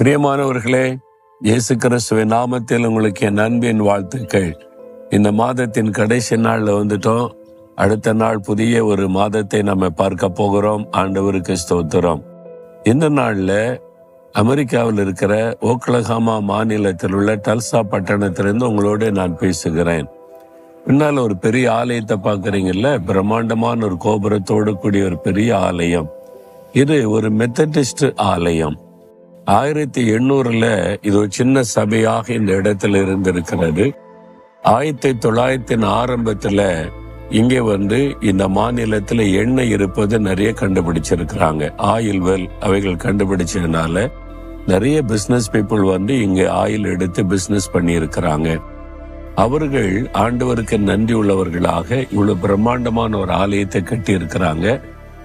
பிரியமானவர்களே இயேசு கிறிஸ்துவின் நாமத்தில் உங்களுக்கு என் அன்பின் வாழ்த்துக்கள். இந்த மாதத்தின் கடைசி நாள்ல வந்துட்டோம். அடுத்த நாள் புதிய ஒரு மாதத்தை நம்ம பார்க்க போகிறோம். ஆண்டவருக்கு ஸ்தோத்திரம். இந்த நாள்ல அமெரிக்காவில் இருக்கிற ஓக்லஹாமா மாநிலத்தில் உள்ள டல்சா பட்டணத்திலிருந்து உங்களோட நான் பேசுகிறேன். பின்னால் ஒரு பெரிய ஆலயத்தை பார்க்குறீங்கல்ல பிரம்மாண்டமான ஒரு கோபுரத்தோடு கூடிய ஒரு பெரிய ஆலயம். இது ஒரு மெத்தடிஸ்ட் ஆலயம். ஆயிரத்தி எண்ணூறுல இது ஒரு சின்ன சபையாக இந்த இடத்துல இருந்திருக்கிறது. ஆயிரத்தி தொள்ளாயிரத்தின் ஆரம்பத்துல இங்கே வந்து இந்த மாநிலத்துல எண்ணெய் இருப்பது நிறைய கண்டுபிடிச்சிருக்கிறாங்க. ஆயில் வெல் அவைகள் கண்டுபிடிச்சதுனால நிறைய பிசினஸ் பீப்புள் வந்து இங்க ஆயில் எடுத்து பிசினஸ் பண்ணி இருக்கிறாங்க அவர்கள் ஆண்டவருக்கு நன்றி உள்ளவர்களாக இவ்வளவு பிரம்மாண்டமான ஒரு ஆலயத்தை கட்டி இருக்கிறாங்க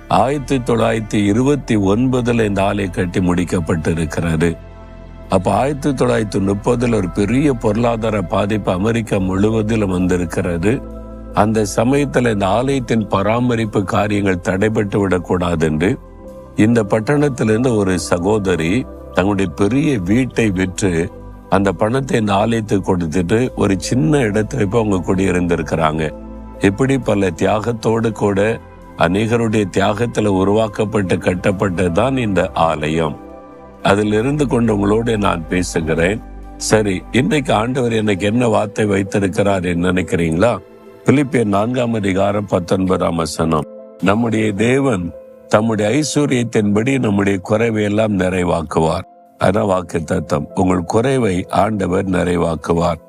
ஆயிரத்தி தொள்ளாயிரத்தி இருபத்தி ஒன்பதுல இந்த ஆலயம் கட்டி முடிக்கப்பட்டு இருக்கிறது அப்ப ஆயிரத்தி தொள்ளாயிரத்தி முப்பதுல ஒரு பெரிய பொருளாதார பாதிப்பு அமெரிக்கா முழுவதிலும் வந்திருக்கிறது. அந்த சமயத்துல இந்த ஆலயத்தின் பராமரிப்பு காரியங்கள் தடைபட்டு விடக்கூடாது என்று இந்த பட்டணத்திலிருந்து ஒரு சகோதரி தங்களுடைய பெரிய வீட்டை விற்று அந்த பணத்தை இந்த ஆலயத்துக்கு கொடுத்துட்டு ஒரு சின்ன இடத்துல இப்ப அவங்க குடியிருந்திருக்கிறாங்க. இப்படி பல தியாகத்தோடு கூட அநேகருடைய தியாகத்துல உருவாக்கப்பட்டு கட்டப்பட்டதுதான் இந்த ஆலயம். அதில் இருந்து கொண்டு உங்களோட நான் பேசுகிறேன். சரி இன்றைக்கு ஆண்டவர் எனக்கு என்ன வார்த்தை வைத்திருக்கிறார் என்று நினைக்கிறீங்களா? பிலிப்பியர் நான்காம் அதிகாரம் பத்தொன்பதாம் வசனம். நம்முடைய தேவன் தம்முடைய ஐஸ்வர்யத்தின்படி நம்முடைய குறைவை எல்லாம் நிறைவாக்குவார். அதான் வாக்கு தத்தம் உங்கள் குறைவை ஆண்டவர் நிறைவாக்குவார்.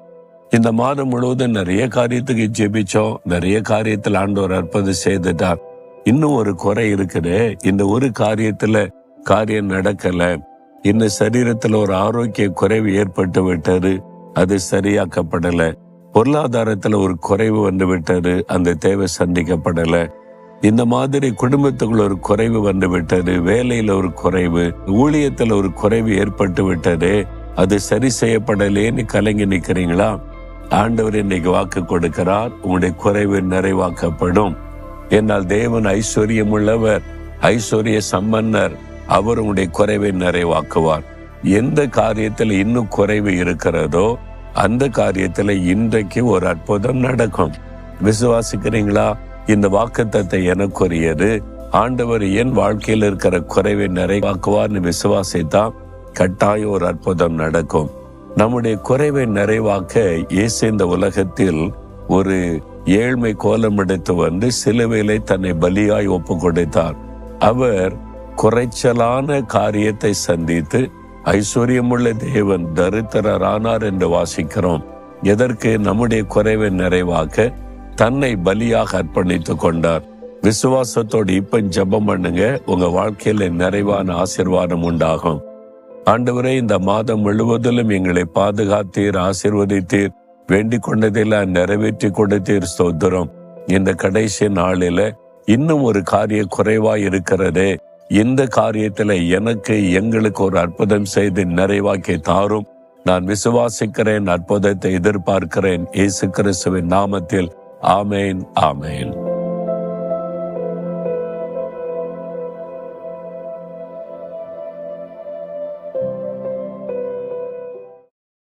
இந்த மாதம் முழுவதும் நிறைய காரியத்துக்கு ஜெபிச்சோம். நிறைய காரியத்தில் ஆண்டவர் அற்புதம் செய்துட்டார். இன்னும் ஒரு குறை இருக்குது. இந்த ஒரு காரியத்துல காரியம் நடக்கல. இந்த சரீரத்துல ஒரு ஆரோக்கிய குறைவு ஏற்பட்டு விட்டது. அது சரியாக்கப்படல. பொருளாதாரத்துல ஒரு குறைவு வந்து விட்டது. அந்த தேவை சந்திக்கப்படலை. இந்த மாதிரி குடும்பத்துக்குள்ள ஒரு குறைவு வந்து விட்டது வேலையில ஒரு குறைவு ஊழியத்துல ஒரு குறைவு ஏற்பட்டு விட்டது அது சரி செய்யப்படலேன்னு கலங்கி நிக்கிறீங்களா? ஆண்டவர் இன்னைக்கு வாக்கு கொடுக்கிறார் உங்களுடைய குறைவு நிறைவாக்கப்படும். என்னால் தேவன் ஐஸ்வர்யம் உள்ளவர் ஐஸ்வர்ய சம்பன்னர் அவர் உங்களுடைய குறைவை நிறைவாக்குவார். எந்த காரியத்தில் இன்னும் குறைவு இருக்கிறதோ அந்த காரியத்தில் இன்றைக்கு ஒரு அற்புதம் நடக்கும். விசுவாசிக்கிறீங்களா? இந்த வாக்குத்தத்தை எனக்குரியது. ஆண்டவர் என் வாழ்க்கையில் இருக்கிற குறைவை நிறைவாக்குவார்னு விசுவாசித்தா கட்டாயம் ஒரு அற்புதம் நடக்கும். நம்முடைய குறைவை நிறைவாக்க இயேசு இந்த உலகத்தில் ஒரு ஏழ்மை கோலம் எடுத்து வந்து சிலுவையிலே தன்னை பலியாய் ஒப்பு கொடுத்தார் அவர் குறைச்சலான காரியத்தை சந்தித்து ஐஸ்வர்யமுள்ள தேவன் தரித்திரரானார் என்று வாசிக்கிறோம். எதற்கு? நம்முடைய குறைவை நிறைவாக்க தன்னை பலியாக அர்ப்பணித்துக் கொண்டார். விசுவாசத்தோடு இப்ப ஜபம் பண்ணுங்க உங்க வாழ்க்கையில நிறைவான ஆசிர்வாதம் உண்டாகும். ஆண்டவரே இந்த மாதம் முழுவதிலும் எங்களை பாதுகாத்தீர் ஆசிர்வதித்தீர் வேண்டிக் கொண்டதெல்லாம் நிறைவேற்றி கொடுத்தீர் ஸ்தோத்திரம். இந்த கடைசி நாளில இன்னும் ஒரு காரிய குறைவா இருக்கிறதே. இந்த காரியத்துல எனக்கு எங்களுக்கு ஒரு அற்புதம் செய்து நிறைவாக்கி தாரும். நான் விசுவாசிக்கிறேன் அற்புதத்தை எதிர்பார்க்கிறேன். இயேசு கிறிஸ்துவின் நாமத்தில் Amen, Amen.